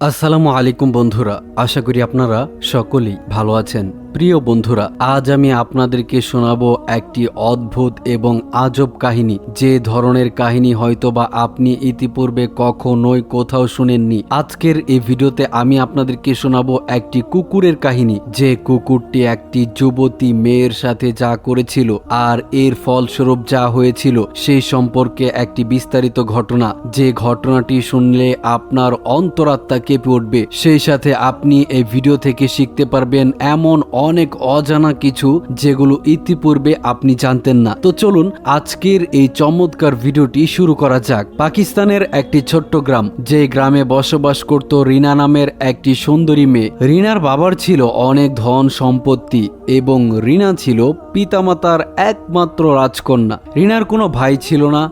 আসসালামু আলাইকুম বন্ধুরা আশা করি আপনারা সকলেই ভালো আছেন। প্রিয় বন্ধুরা, আজ আমি আপনাদেরকে শোনাবো একটি অদ্ভুত এবং আজব কাহিনী। যে ধরনের কাহিনী হয়তোবা আপনি ইতিপূর্বে কখনোই কোথাও শুনেননি। আজকের এই ভিডিওতে আমি আপনাদেরকে শোনাবো একটি কুকুরের কাহিনী। যে কুকুরটি একটি যুবতী মেয়ের সাথে যা করেছিল আর এর ফলস্বরূপ যা হয়েছিল সেই সম্পর্কে একটি বিস্তারিত ঘটনা। যে ঘটনাটি শুনলে আপনার অন্তরাত্মা কেঁপে উঠবে। সেই সাথে আপনি এই ভিডিও থেকে শিখতে পারবেন এমন অনেক অজানা কিছু যেগুলো ইতিপূর্বে আপনি জানতেন না। তো চলুন আজকের এই চমৎকার ভিডিওটি শুরু করা যাক। পাকিস্তানের একটি ছোট্ট গ্রাম যে গ্রামে বসবাস করত রিনা নামের একটি সুন্দরী মেয়ে। রিনার বাবার ছিল অনেক ধন সম্পত্তি এবং রিনা ছিল পিতামাতার একমাত্র রাজকন্যা। রিনার কোনো ভাই ছিল না,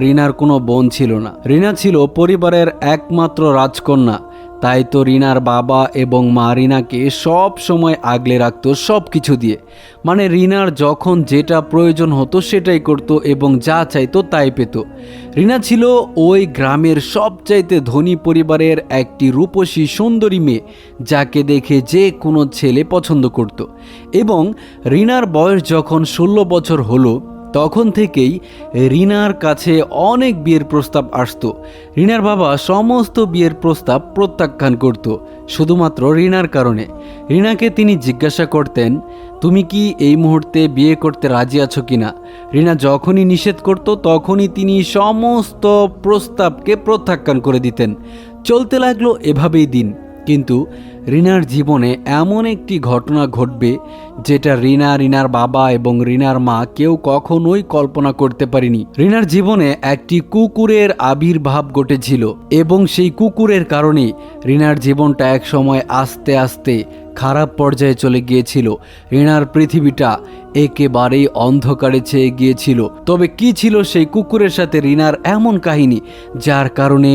রিনার কোনো বোন ছিল না। রিনা ছিল পরিবারের একমাত্র রাজকন্যা। তাই তো রিনার বাবা এবং মা রিনাকে সব সময় আগলে রাখতো সব কিছু দিয়ে। মানে রিনার যখন যেটা প্রয়োজন হতো সেটাই করতো এবং যা চাইতো তাই পেত। রিনা ছিল ওই গ্রামের সবচাইতে ধনী পরিবারের একটি রূপসী সুন্দরী মেয়ে, যাকে দেখে যে কোনো ছেলে পছন্দ করত। এবং রিনার বয়স যখন ষোলো বছর হলো তখন থেকেই রিনার কাছে অনেক বিয়ের প্রস্তাব আসত। রিনার বাবা সমস্ত বিয়ের প্রস্তাব প্রত্যাখ্যান করত, শুধুমাত্র রিনার কারণে। রিনাকে তিনি জিজ্ঞাসা করতেন, তুমি কি এই মুহূর্তে বিয়ে করতে রাজি আছো কিনা? রিনা যখনই নিষেধ করত, তখনই তিনি সমস্ত প্রস্তাবকে প্রত্যাখ্যান করে দিতেন। চলতে লাগল এভাবেই দিন। কিন্তু রিনার জীবনে এমন একটি ঘটনা ঘটবে যেটা রিনা, রিনার বাবা এবং রিনার মা কেউ কখনোই কল্পনা করতে পারেনি। রিনার জীবনে একটি কুকুরের আবির্ভাব ঘটেছিল এবং সেই কুকুরের কারণে রিনার জীবনটা এক সময় আস্তে আস্তে খারাপ পর্যায়ে চলে গিয়েছিল। রিনার পৃথিবীটা একেবারেই অন্ধকারে চেয়ে গিয়েছিল। তবে কি ছিল সেই কুকুরের সাথে রিনার এমন কাহিনী, যার কারণে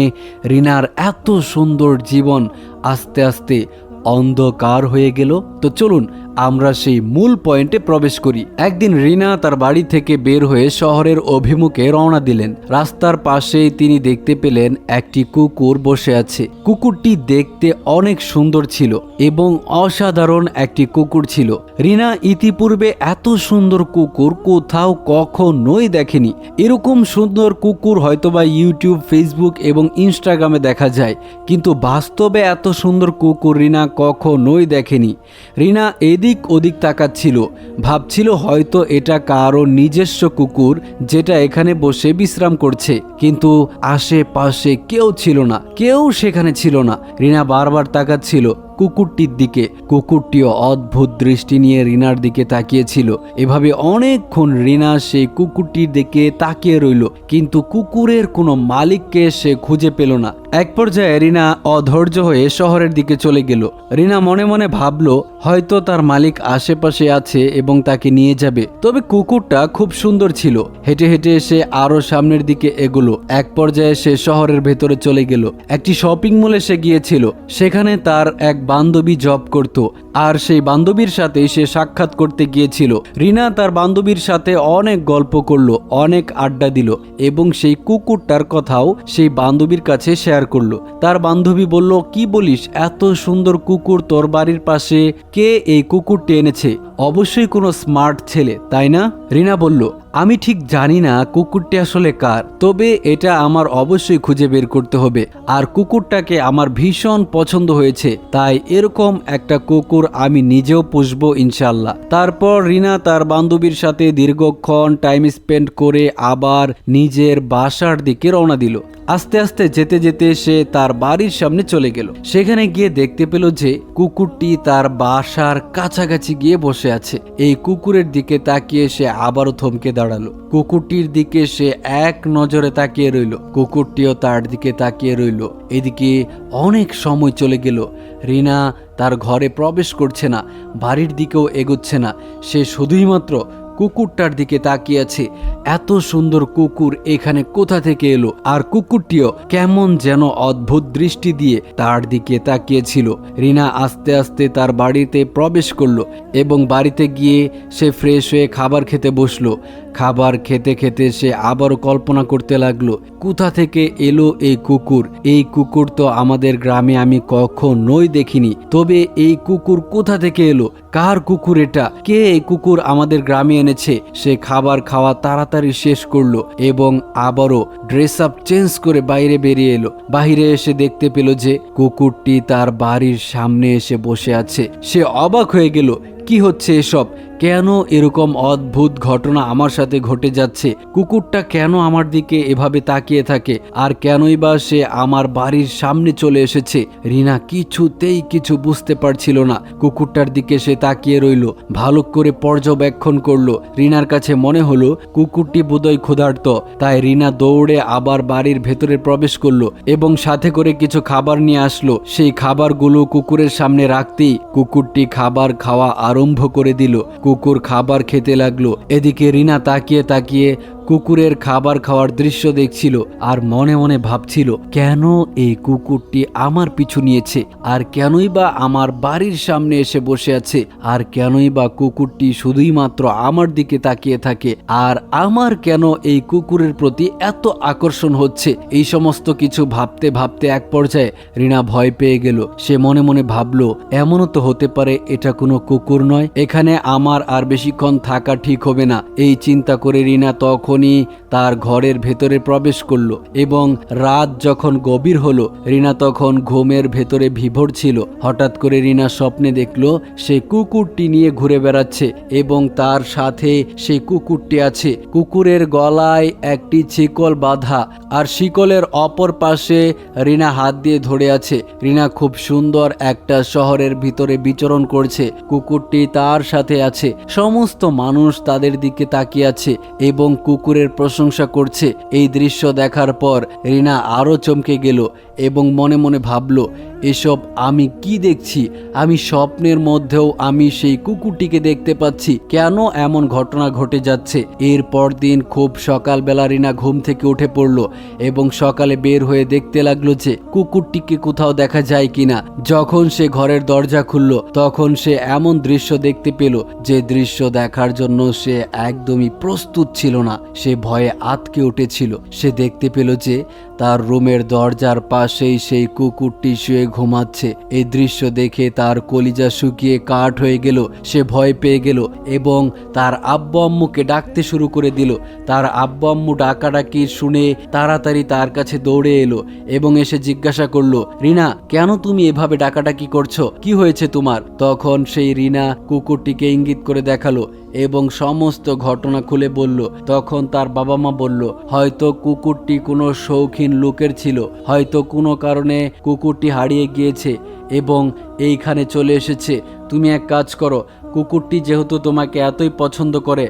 রিনার এত সুন্দর জীবন আস্তে আস্তে অন্ধকার হয়ে গেল? তো চলুন আমরা সেই মূল পয়েন্টে প্রবেশ করি। একদিন রিনা তার বাড়ি থেকে বের হয়ে শহরের অভিমুখে রওনা দিলেন। রাস্তার পাশেই তিনি দেখতে পেলেন একটি কুকুর বসে আছে। কুকুরটি দেখতে অনেক সুন্দর ছিল এবং অসাধারণ একটি কুকুর ছিল। রিনা ইতিপূর্বে এত সুন্দর কুকুর কোথাও কখনোই দেখেনি। এরকম সুন্দর কুকুর হয়তোবা ইউটিউব, ফেসবুক এবং ইনস্টাগ্রামে দেখা যায়, কিন্তু বাস্তবে এত সুন্দর কুকুর রিনা কখনোই দেখেনি। রিনা এদিক ওদিক তাকাচ্ছিল ভাবছিল হয়তো এটা কারও নিজস্ব কুকুর, যেটা এখানে বসে বিশ্রাম করছে। কিন্তু আশেপাশে কেউ ছিল না, কেউ সেখানে ছিল না। রিনা বারবার তাকাচ্ছিল কুকুরটির দিকে। কুকুরটিও অদ্ভুত দৃষ্টি নিয়ে রিনার দিকে তাকিয়েছিল। এভাবে অনেকক্ষণ রিনা সেই কুকুরটির দিকে তাকিয়ে রইল, কিন্তু কুকুরের কোনো মালিককে সে খুঁজে পেল না। এক পর্যায়ে রিনা অধৈর্য হয়ে শহরের দিকে চলে গেল। রিনা মনে মনে ভাবলো, হয়তো তার মালিক আশেপাশে আছে এবং তাকে নিয়ে যাবে। তবে কুকুরটা খুব সুন্দর ছিল। হেঁটে হেঁটে এসে আরও সামনের দিকে এগুলো। এক পর্যায়ে সে শহরের ভেতরে চলে গেল। একটি শপিং মলে সে গিয়েছিল। সেখানে তার এক বান্ধবী জব করত, আর সেই বান্ধবীর সাথে সে সাক্ষাৎ করতে গিয়েছিল। রিনা তার বান্ধবীর সাথে অনেক গল্প করল, অনেক আড্ডা দিল, এবং সেই কুকুরটার কথাও সেই বান্ধবীর কাছে শেয়ার করল। তার বান্ধবী বলল, কি বলিস, এত সুন্দর কুকুর তোর বাড়ির পাশে, কে এই কুকুরটি এনেছে? অবশ্যই কোনো স্মার্ট ছেলে, তাই না? রিনা বলল, আমি ঠিক জানি না কুকুরটি আসলে কার, তবে এটা আমার অবশ্যই খুঁজে বের করতে হবে। আর কুকুরটাকে আমার ভীষণ পছন্দ হয়েছে, তাই এরকম একটা কুকুর আমি নিজেও পুষবো ইনশাল্লাহ। তারপর রিনা তার বান্ধবীর সাথে দীর্ঘক্ষণ টাইম স্পেন্ড করে আবার নিজের বাসার দিকে রওনা দিল। আস্তে আস্তে যেতে যেতে সে তার বাড়ির সামনে চলে গেল। সেখানে গিয়ে দেখতে পেল যে কুকুরটি তার বাসার কাছাকাছি গিয়ে বসে আছে। এই কুকুরের দিকে তাকিয়ে সে আবারও থমকে দাঁড়াল। কুকুরটির দিকে সে এক নজরে তাকিয়ে রইল। কুকুরটিও তার দিকে তাকিয়ে রইল। এদিকে অনেক সময় চলে গেল। রিনা তার ঘরে প্রবেশ করছে না, বাড়ির দিকেও এগোচ্ছে না। সে শুধুই মাত্র কুকুরটার দিকে তাকিয়ে আছে। এত সুন্দর কুকুর এখানে কোথা থেকে এলো? আর কুকুরটিও কেমন যেন অদ্ভুত দৃষ্টি দিয়ে তার দিকে তাকিয়েছিল। রিনা আস্তে আস্তে তার বাড়িতে প্রবেশ করল এবং বাড়িতে গিয়ে সে ফ্রেশ হয়ে খাবার খেতে বসল। খাবার খেতে খেতে সে আবারও কল্পনা করতে লাগল, কোথা থেকে এলো এই কুকুর? এই কুকুর তো আমাদের গ্রামে আমি কখনোই দেখিনি। তবে এই কুকুর কোথা থেকে এলো? কার কুকুর এটা? কে এই কুকুর আমাদের গ্রামে এনেছে? সে খাবার খাওয়া তাড়াতাড়ি শেষ করল এবং আবারও ড্রেস আপ চেঞ্জ করে বাইরে বেরিয়ে এলো। বাইরে এসে দেখতে পেল যে কুকুরটি তার বাড়ির সামনে এসে বসে আছে। সে অবাক হয়ে গেল, কি হচ্ছে এসব? কেন এরকম অদ্ভুত ঘটনা আমার সাথে ঘটে যাচ্ছে? কুকুরটা কেন আমার দিকে এভাবে তাকিয়ে থাকে? আর কেনই বা সে আমার বাড়ির সামনে চলে এসেছে? রিনা কিছুতেই কিছু বুঝতে পারছিল না। কুকুরটার দিকে সে তাকিয়ে রইল, ভালো করে পর্যবেক্ষণ করল। রিনার কাছে মনে হলো, কুকুরটি বোধহয় ক্ষুধার্ত। তাই রিনা দৌড়ে আবার বাড়ির ভেতরে প্রবেশ করল এবং সাথে করে কিছু খাবার নিয়ে আসলো। সেই খাবারগুলো কুকুরের সামনে রাখতেই কুকুরটি খাবার খাওয়া আরম্ভ করে দিল। কুকুর খাবার খেতে লাগল। এদিকে রিনা তাকিয়ে তাকিয়ে কুকুরের খাবার খাওয়ার দৃশ্য দেখছিল আর মনে মনে ভাবছিল, কেন এই কুকুরটি আমার পিছু নিয়েছে? আর কেনই বা আমার বাড়ির সামনে এসে বসে আছে? আর কেনই বা কুকুরটি শুধুই মাত্র আমার দিকে তাকিয়ে থাকে? আর আমার কেন এই কুকুরের প্রতি এত আকর্ষণ হচ্ছে? এই সমস্ত কিছু ভাবতে ভাবতে এক পর্যায়ে রিনা ভয় পেয়ে গেল। সে মনে মনে ভাবলো, এমনও তো হতে পারে এটা কোনো কুকুর নয়। এখানে আমার আর বেশিক্ষণ থাকা ঠিক হবে না। এই চিন্তা করে রিনা তখনই তার ঘরের ভেতরে প্রবেশ করল এবং রাত যখন গভীর হলো, রিনা তখন ঘুমের ভেতরে বিভোর ছিল। হঠাৎ করে রিনা স্বপ্নে দেখল, সে কুকুরটি নিয়ে ঘুরে বেড়াচ্ছে এবং তার সাথে সেই কুকুরটি আছে। কুকুরের গলায় একটি শিকল বাঁধা আর শিকলের অপর পাশে রিনা হাত দিয়ে ধরে আছে। রিনা খুব সুন্দর একটা শহরের ভিতরে বিচরণ করছে। কুকুরটি তার সাথে আছে। সমস্ত মানুষ তাদের দিকে তাকিয়ে আছে এবং কুকুরের প্রশংসা করছে। এই দৃশ্য দেখার পর রিনা আরও চমকে গেল। এবং মনে মনে ভাবলো, এসব আমি কি দেখছি? আমি স্বপ্নের মধ্যেও আমি সেই কুকুরটিকে দেখতে পাচ্ছি। কেন এমন ঘটনা ঘটে যাচ্ছে? এরপর দিন খুব সকালবেলা রিনা ঘুম থেকে উঠে পড়ল এবং সকালে বের হয়ে দেখতে লাগল যে, কুকুরটিকে কোথাও দেখা যায় কিনা যখন সে ঘরের দরজা খুলল, তখন সে এমন দৃশ্য দেখতে পেল যে, দৃশ্য দেখার জন্য সে একদমই প্রস্তুত ছিল না। সে ভয়ে আতকে উঠেছিল। সে দেখতে পেল যে তার রুমের দরজার পাশেই সেই কুকুরটি শুয়ে ঘুমাচ্ছে। এই দৃশ্য দেখে তার কলিজা শুকিয়ে কাঠ হয়ে গেল, সে ভয় পেয়ে গেল এবং তার আব্বু আম্মুকে ডাকতে শুরু করে দিল। তার আব্বু আম্মু ডাকাডাকি শুনে তাড়াতাড়ি তার কাছে দৌড়ে এলো এবং এসে জিজ্ঞাসা করল, রিনা, কেন তুমি এভাবে ডাকাডাকি করছ? কি হয়েছে তোমার? তখন সেই রিনা কুকুরটিকে ইঙ্গিত করে দেখাল এবং সমস্ত ঘটনা খুলে বলল। তখন তার বাবা মা বলল, হয়তো কুকুরটি কোনো শৌখিন লোকের ছিল। হয়তো কোনো কারণে কুকুরটি হারিয়ে গিয়েছে এবং এইখানে চলে এসেছে। তুমি এক কাজ করো কুকুরটি যেহেতু তোমাকে এতই পছন্দ করে,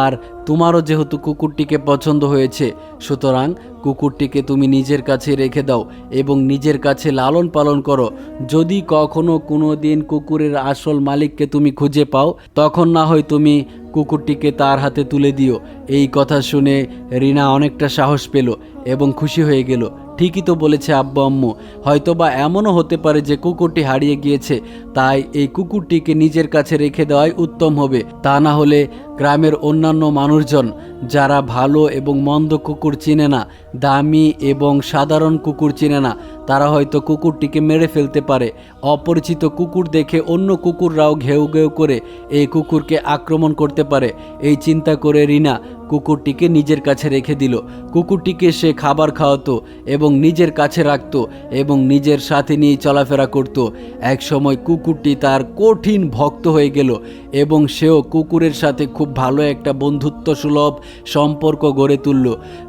আর তোমারও যেহেতু কুকুরটিকে পছন্দ হয়েছে, সুতরাং কুকুরটিকে তুমি নিজের কাছে রেখে দাও এবং নিজের কাছে লালন পালন করো। যদি কখনো কোনো দিন কুকুরের আসল মালিককে তুমি খুঁজে পাও, তখন না হয় তুমি কুকুরটিকে তার হাতে তুলে দিও। এই কথা শুনে রিনা অনেকটা সাহস পেল এবং খুশি হয়ে গেল। ঠিকই তো বলেছে আব্বু আম্মু, হয়তোবা এমনও হতে পারে যে কুকুরটি হারিয়ে গিয়েছে তাই এই কুকুরটিকে নিজের কাছে রেখে দেওয়াই উত্তম হবে। তা না হলে গ্রামের অন্যান্য মানুষজন, যারা ভালো এবং মন্দ কুকুর চিনে না, দামি এবং সাধারণ কুকুর চিনে না, তারা হয়তো কুকুরটিকে মেরে ফেলতে পারে। অপরিচিত কুকুর দেখে অন্য কুকুররাও ঘেউ ঘেউ করে এই কুকুরকে আক্রমণ করতে পারে। এই চিন্তা করে রিনা কুকুরটিকে নিজের কাছে রেখে দিল। কুকুরটিকে সে খাবার খাওয়াতো এবং নিজের কাছে রাখতো এবং নিজের সাথে নিয়ে চলাফেরা করত। এক সময় কুকুরটি তার কঠিন ভক্ত হয়ে গেল এবং সেও কুকুরের সাথে খুব ভালো একটা বন্ধুত্ব সুলভ সম্পর্ক গড়ে তুলল।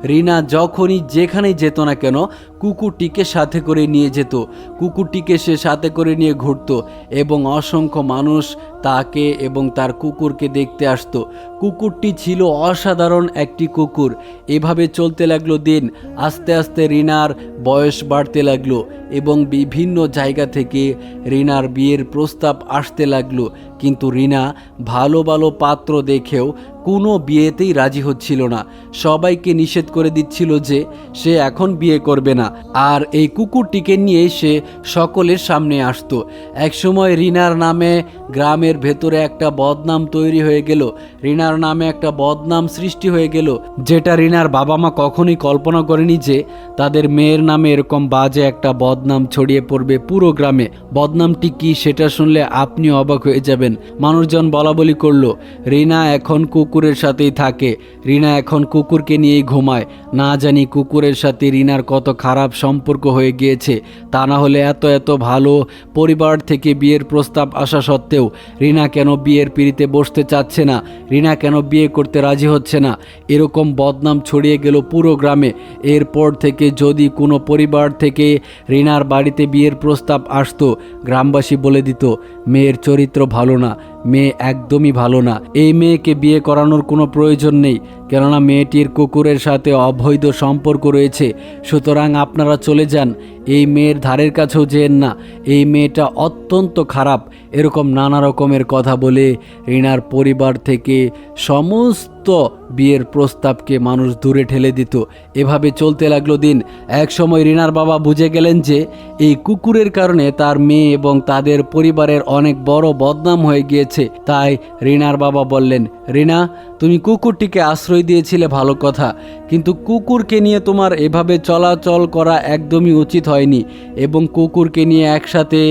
রিনা যখনই যেখানেই যেত না কেন কুকুরটিকে সাথে করে নিয়ে যেত। কুকুরটিকে সে সাথে করে নিয়ে ঘুরত এবং অসংখ্য মানুষ তাকে এবং তার কুকুরকে দেখতে আসতো। কুকুরটি ছিল অসাধারণ একটি কুকুর। এভাবে চলতে লাগল দিন। আস্তে আস্তে রিনার বয়স বাড়তে লাগল এবং বিভিন্ন জায়গা থেকে রিনার বিয়ের প্রস্তাব আসতে লাগল। কিন্তু রিনা ভালো ভালো পাত্র দেখেও কোনো বিয়েতেই রাজি হচ্ছিল না। সবাইকে নিষেধ করে দিচ্ছিল যে সে এখন বিয়ে করবে না। আর এই কুকুরটিকে নিয়ে সে সকলের সামনে আসতো। একসময় রিনার নামে গ্রামের ভেতরে একটা বদনাম তৈরি হয়ে গেল। রিনার নামে একটা বদনাম সৃষ্টি হয়ে গেল, যেটা রিনার বাবা মা কখনোই কল্পনা করেনি যে তাদের মেয়ের নামে এরকম বাজে একটা বদনাম ছড়িয়ে পড়বে পুরো গ্রামে। বদনামটি কি সেটা শুনলে আপনি অবাক হয়ে যাবেন। মানুষজন বলা বলি করল, রিনা এখন কুকুরের সাথেই থাকে। রিনা এখন কুকুরকে নিয়েই ঘুমায়। না জানি কুকুরের সাথে রিনার কত খারাপ সম্পর্ক হয়ে গিয়েছে। তা না হলে এত এত ভালো পরিবার থেকে বিয়ের প্রস্তাব আসা সত্ত্বেও রিনা কেন বিয়ের পিড়িতে বসতে চাচ্ছে না? রিনা কেন বিয়ে করতে রাজি হচ্ছে না? এরকম বদনাম ছড়িয়ে গেল পুরো গ্রামে। এরপর থেকে যদি কোনো পরিবার থেকে রিনার বাড়িতে বিয়ের প্রস্তাব আসতো, গ্রামবাসী বলে দিত, মেয়ের চরিত্র ভালো না। মেয়ে একদমই ভালো না। এই মেয়েকে বিয়ে করানোর কোনো প্রয়োজন নেই। কেননা মেয়েটির কুকুরের সাথে অবৈধ সম্পর্ক রয়েছে, সুতরাং আপনারা চলে যান। এই মেয়ের ধারের কাছেও যেন না। এই মেয়েটা অত্যন্ত খারাপ। এরকম নানা রকমের কথা বলে রিনার পরিবার থেকে সমস্ত বিয়ের প্রস্তাবকে মানুষ দূরে ঠেলে দিত। এভাবে চলতে লাগল দিন। এক সময় রিনার বাবা বুঝে গেলেন যে, এই কুকুরের কারণে তার মেয়ে এবং তাদের পরিবারের অনেক বড় বদনাম হয়ে গিয়েছে। তাই রিনার বাবা বললেন রিনা, তুমি কুকুরটিকে আশ্রয় দিয়েছিলে ভালো কথা, কিন্তু কুকুরকে নিয়ে তোমার এভাবে চলাচল করা একদমই উচিত হয়নি এবং কুকুরকে নিয়ে একসাথে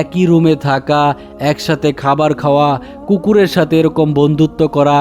একই রুমে থাকা, একসাথে খাবার খাওয়া, কুকুরের সাথে এরকম বন্ধুত্ব করা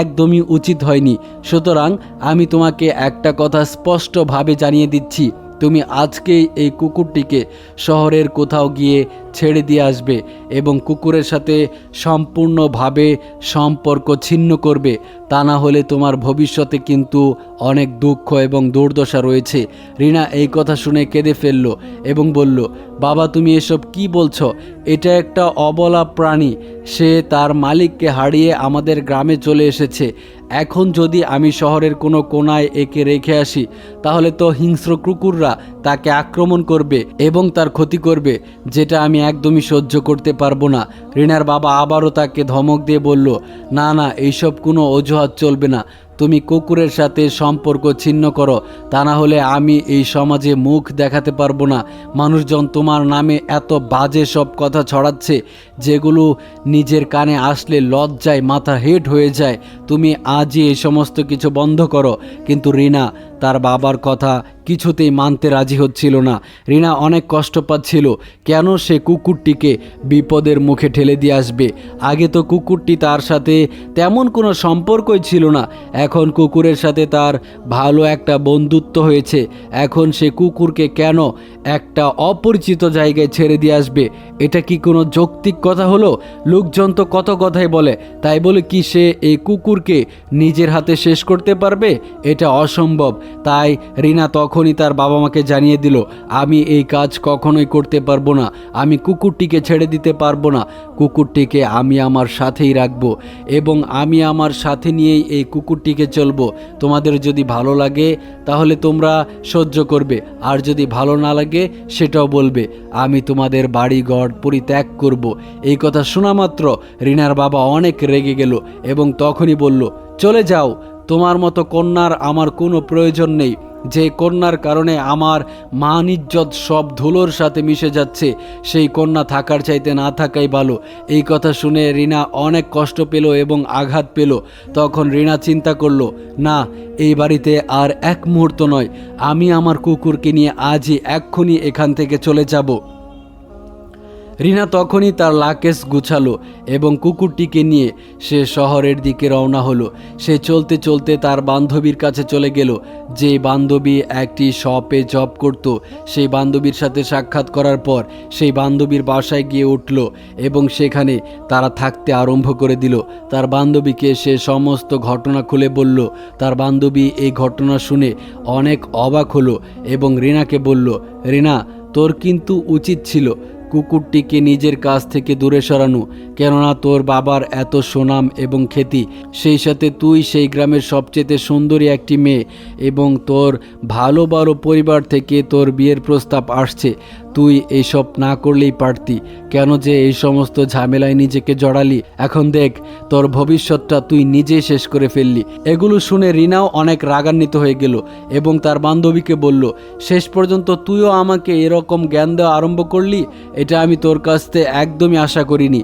একদমই উচিত হয়নি। সুতরাং আমি তোমাকে একটা কথা স্পষ্টভাবে জানিয়ে দিচ্ছি, তুমি আজকেই এই কুকুরটিকে শহরের কোথাও গিয়ে ছেড়ে দিয়ে আসবে এবং কুকুরের সাথে সম্পূর্ণভাবে সম্পর্ক ছিন্ন করবে। তা না হলে তোমার ভবিষ্যতে কিন্তু অনেক দুঃখ এবং দুর্দশা রয়েছে। রিনা এই কথা শুনে কেঁদে ফেলল এবং বলল, বাবা, তুমি এসব কি বলছো? এটা একটা অবলা প্রাণী। সে তার মালিককে হারিয়ে আমাদের গ্রামে চলে এসেছে। এখন যদি আমি শহরের কোনো কোনায় একে রেখে আসি, তাহলে তো হিংস্র কুকুররা তাকে আক্রমণ করবে এবং তার ক্ষতি করবে, যেটা আমি একদমই সহ্য করতে পারব না। রিনার বাবা আবারও তাকে ধমক দিয়ে বলল, না না, এইসব কোনো অজুহাত চলবে না। তুমি কুকুরের সাথে সম্পর্ক ছিন্ন করো। তা না হলে আমি এই সমাজে মুখ দেখাতে পারব না। মানুষজন তোমার নামে এত বাজে সব কথা ছড়াচ্ছে, যেগুলো নিজের কানে আসলে লজ্জায় মাথা হেট হয়ে যায়। তুমি আজই এই সমস্ত কিছু বন্ধ করো। কিন্তু রিনা তার বাবার কথা কিছুতেই মানতে রাজি হচ্ছিল না। রিনা অনেক কষ্ট পাচ্ছিল, কেন সে কুকুরটিকে বিপদের মুখে ঠেলে দিয়ে আসবে? আগে তো কুকুরটি তার সাথে তেমন কোনো সম্পর্কই ছিল না, এখন কুকুরের সাথে তার ভালো একটা বন্ধুত্ব হয়েছে। এখন সে কুকুরকে কেন একটা অপরিচিত জায়গায় ছেড়ে দিয়ে আসবে? এটা কি কোনো যৌক্তিক কথা হলো? লোকজন তো কত কথাই বলে, তাই বলে কি সে এই কুকুরকে নিজের হাতে শেষ করতে পারবে? এটা অসম্ভব। তাই রিনা তখনই তার বাবা মাকে জানিয়ে দিল, আমি এই কাজ কখনোই করতে পারব না, আমি কুকুরটিকে ছেড়ে দিতে পারব না, কুকুরটিকে আমি আমার সাথেই রাখব এবং আমি আমার সাথে নিয়েই এই কুকুরটিকে চলবো। তোমাদের যদি ভালো লাগে, তাহলে তোমরা সহ্য করবে, আর যদি ভালো না লাগে, সেটাও বলবে, আমি তোমাদের বাড়ি বাড়িঘর পরিত্যাগ করব। এই কথা শোনা মাত্র রিনার বাবা অনেক রেগে গেল এবং তখনই বলল, চলে যাও তোমার মতো কন্যার আমার কোনো প্রয়োজন নেই। যে কন্যার কারণে আমার মান ইজ্জত সব ধুলোর সাথে মিশে যাচ্ছে, সেই কন্যা থাকার চাইতে না থাকাই ভালো। এই কথা শুনে রিনা অনেক কষ্ট পেল এবং আঘাত পেল। তখন রিনা চিন্তা করল, না, এই বাড়িতে আর এক মুহূর্ত নয়। আমি আমার কুকুরকে নিয়ে আজই এক্ষুনি এখান থেকে চলে যাব। রিনা তখনই তার লাকেশ গুছালো এবং কুকুরটিকে নিয়ে সে শহরের দিকে রওনা হলো। সে চলতে চলতে তার বান্ধবীর কাছে চলে গেল। যে বান্ধবী একটি শপে জব করত, সেই বান্ধবীর সাথে সাক্ষাৎ করার পর সেই বান্ধবীর বাসায় গিয়ে উঠল এবং সেখানে তারা থাকতে আরম্ভ করে দিল। তার বান্ধবীকে সে সমস্ত ঘটনা খুলে বলল। তার বান্ধবী এই ঘটনা শুনে অনেক অবাক হলো এবং রিনাকে বলল, রিনা, তোর কিন্তু উচিত ছিল কুকুরটিকে নিজের কাছ থেকে দূরে সরানো কেননা তোর বাবার এত সুনাম এবং খ্যাতি, সেই সাথে তুই সেই গ্রামের সবচেয়ে সুন্দরী একটি মেয়ে এবং তোর ভালো ভালো পরিবার থেকে তোর বিয়ের প্রস্তাব আসছে। তুই এইসব না করলেই পারতি। কেন যে এই সমস্ত ঝামেলায় নিজেকে জড়ালি? এখন দেখ, তোর ভবিষ্যৎটা তুই নিজেই শেষ করে ফেললি। এগুলো শুনে রিনাও অনেক রাগান্বিত হয়ে গেল এবং তার বান্ধবীকে বলল, শেষ পর্যন্ত তুইও আমাকে এরকম জ্ঞান দেওয়া আরম্ভ করলি? এটা আমি তোর কাছ থেকে একদমই আশা করিনি।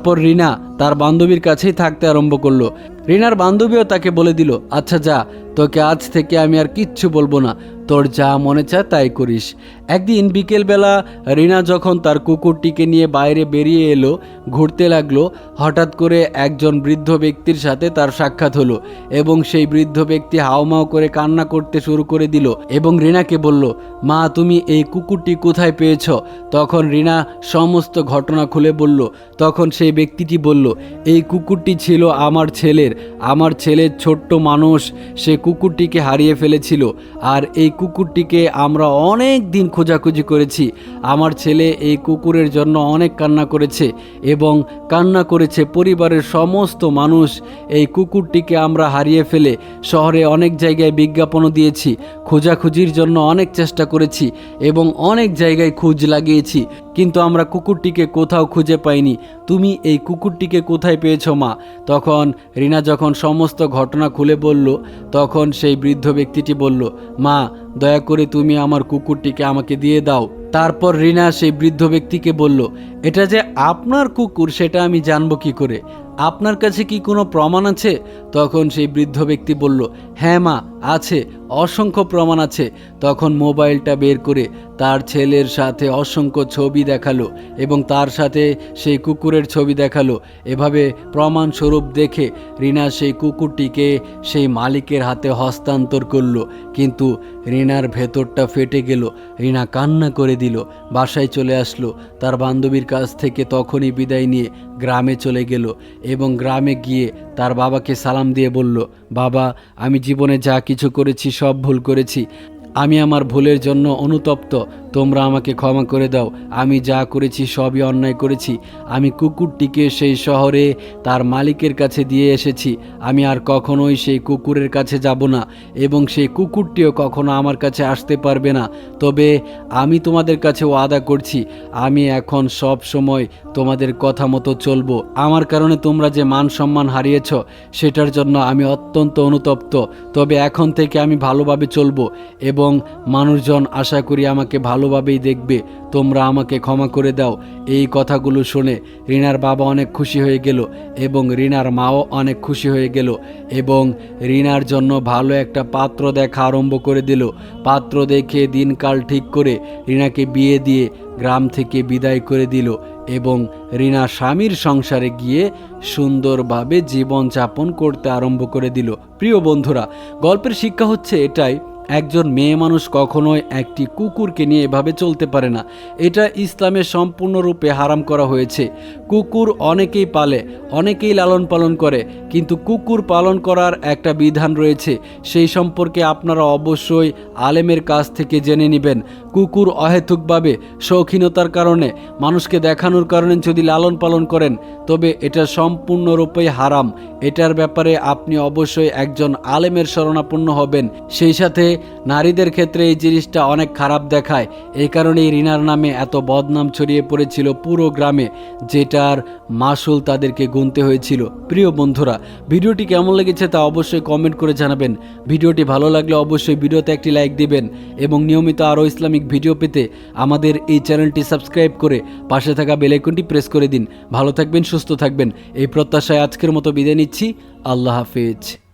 তারপর রিনা তার বান্ধবীর কাছেই থাকতে আরম্ভ করল। রিনার বান্ধবীও তাকে বলে দিল আচ্ছা যা, তোকে আজ থেকে আমি আর কিচ্ছু বলব না, তোর যা মনে চায় তাই করিস। একদিন বিকেলবেলা রিনা যখন তার কুকুরটিকে নিয়ে বাইরে বেরিয়ে এলো, ঘুরতে লাগল, হঠাৎ করে একজন বৃদ্ধ ব্যক্তির সাথে তার সাক্ষাৎ হলো এবং সেই বৃদ্ধ ব্যক্তি হাওমাও করে কান্না করতে শুরু করে দিল এবং রিনাকে বলল, মা, তুমি এই কুকুরটি কোথায় পেয়েছ? তখন রিনা সমস্ত ঘটনা খুলে বলল। তখন সেই ব্যক্তিটি বলল, এই কুকুরটি ছিল আমার ছেলের। আমার ছেলের ছোট্ট মানুষ, সে কুকুরটিকে হারিয়ে ফেলেছিল। আর এই কুকুরটিকে আমরা অনেক দিন খোঁজাখুঁজি করেছি। আমার ছেলে এই কুকুরের জন্য অনেক কান্না করেছে এবং কান্না করেছে পরিবারের সমস্ত মানুষ। এই কুকুরটিকে আমরা হারিয়ে ফেলে শহরে অনেক জায়গায় বিজ্ঞাপনও দিয়েছি, খোঁজাখুঁজির জন্য অনেক চেষ্টা করেছি এবং অনেক জায়গায় খোঁজ লাগিয়েছি। কিন্তু আমরা কুকুরটিকে কোথাও খুঁজে পাইনি। তুমি এই কুকুরটিকে কোথায় পেয়েছ, মা? তখন রিনা যখন সমস্ত ঘটনা খুলে বলল, তখন সেই বৃদ্ধ ব্যক্তিটি বলল, মা, দয়া করে তুমি আমার কুকুরটিকে আমাকে দিয়ে দাও। তারপর রিনা সেই বৃদ্ধ ব্যক্তিকে বলল, এটা যে আপনার কুকুর, সেটা আমি জানব কি করে? আপনার কাছে কি কোনো প্রমাণ আছে? তখন সেই বৃদ্ধ ব্যক্তি বলল হ্যাঁ মা আছে, অসংখ্য প্রমাণ আছে। তখন মোবাইলটা বের করে তার ছেলের সাথে অসংখ্য ছবি দেখাল এবং তার সাথে সেই কুকুরের ছবি দেখাল। এভাবে প্রমাণস্বরূপ দেখে রিনা সেই কুকুরটিকে সেই মালিকের হাতে হস্তান্তর করল। কিন্তু রিনার ভেতরটা ফেটে গেল। রিনা কান্না করে দিল, বাসায় চলে আসলো। তার বান্ধবীর কাছ থেকে তখনই বিদায় নিয়ে গ্রামে চলে গেল এবং গ্রামে গিয়ে তার বাবাকে সালাম দিয়ে বলল, বাবা, আমি জীবনে যা কিছু করেছি সব ভুল করেছি। আমি আমার ভুলের জন্য অনুতপ্ত। তোমরা আমাকে ক্ষমা করে দাও। আমি যা করেছি সবই অন্যায় করেছি। আমি কুকুরটিকে সেই শহরে তার মালিকের কাছে দিয়ে এসেছি। আমি আর কখনোই সেই কুকুরের কাছে যাব না এবং সেই কুকুরটিও কখনো আমার কাছে আসতে পারবে না। তবে আমি তোমাদের কাছে ওয়াদা করছি, আমি এখন সব সময় তোমাদের কথা মতো চলবো। আমার কারণে তোমরা যে মান সম্মান হারিয়েছ, সেটার জন্য আমি অত্যন্ত অনুতপ্ত। তবে এখন থেকে আমি ভালোভাবে চলবো এবং মানুষজন আশা করি আমাকে ভালোভাবেই দেখবে। তোমরা আমাকে ক্ষমা করে দাও। এই কথাগুলো শুনে রিনার বাবা অনেক খুশি হয়ে গেল এবং রিনার মাও অনেক খুশি হয়ে গেল এবং রিনার জন্য ভালো একটা পাত্র দেখা আরম্ভ করে দিল। পাত্র দেখে দিনকাল ঠিক করে রিনাকে বিয়ে দিয়ে গ্রাম থেকে বিদায় করে দিল এবং রিনা স্বামীর সংসারে গিয়ে সুন্দরভাবে জীবনযাপন করতে আরম্ভ করে দিল। প্রিয় বন্ধুরা, গল্পের শিক্ষা হচ্ছে এটাই। একজন মেয়ে মানুষ কখনোই একটি কুকুরকে নিয়ে এভাবে চলতে পারে না। এটা ইসলামে সম্পূর্ণরূপে হারাম করা হয়েছে। কুকুর অনেকেই পালে, অনেকেই লালন পালন করে, কিন্তু কুকুর পালন করার একটা বিধান রয়েছে। সেই সম্পর্কে আপনারা অবশ্যই আলেমের কাছ থেকে জেনে নেবেন। কুকুর অহেতুকভাবে শৌখিনতার কারণে, মানুষকে দেখানোর কারণে যদি লালন পালন করেন, তবে এটা সম্পূর্ণরূপেই হারাম। এটার ব্যাপারে আপনি অবশ্যই একজন আলেমের শরণাপন্ন হবেন। সেই সাথে নারীদের ক্ষেত্রে এই জিনিসটা অনেক খারাপ দেখায়। এই কারণেই রিনার নামে এত বদনাম ছড়িয়ে পড়েছিল পুরো গ্রামে, যেটার মাসুল তাদেরকে গুনতে হয়েছিল। প্রিয় বন্ধুরা, ভিডিওটি কেমন লেগেছে তা অবশ্যই কমেন্ট করে জানাবেন। ভিডিওটি ভালো লাগলে অবশ্যই ভিডিওতে একটি লাইক দিবেন এবং নিয়মিত আরও ইসলামিক ভিডিও পেতে আমাদের এই চ্যানেলটি সাবস্ক্রাইব করে পাশে থাকা বেলাইকনটি প্রেস করে দিন। ভালো থাকবেন, সুস্থ থাকবেন। এই প্রত্যাশায় আজকের মতো বিদায় নিচ্ছি। আল্লাহ হাফেজ।